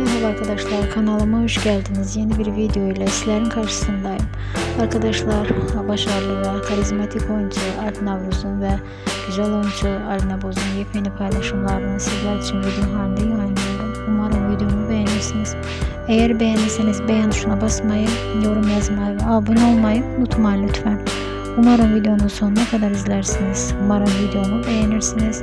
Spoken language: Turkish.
Merhaba arkadaşlar kanalıma hoş geldiniz. Yeni bir video ile sizlerin karşısındayım. Arkadaşlar başarılı ve karizmatik oyuncu Alp Navruz'un ve güzel oyuncu Alina Boz'un yepyeni paylaşımlarını sizler için video halinde yayınlıyorum. Umarım videomu beğenirsiniz. Eğer beğenirseniz beğen tuşuna basmayı, yorum yazmayı ve abone olmayı unutmayın lütfen. Umarım videonun sonuna kadar izlersiniz. Umarım videomu beğenirsiniz.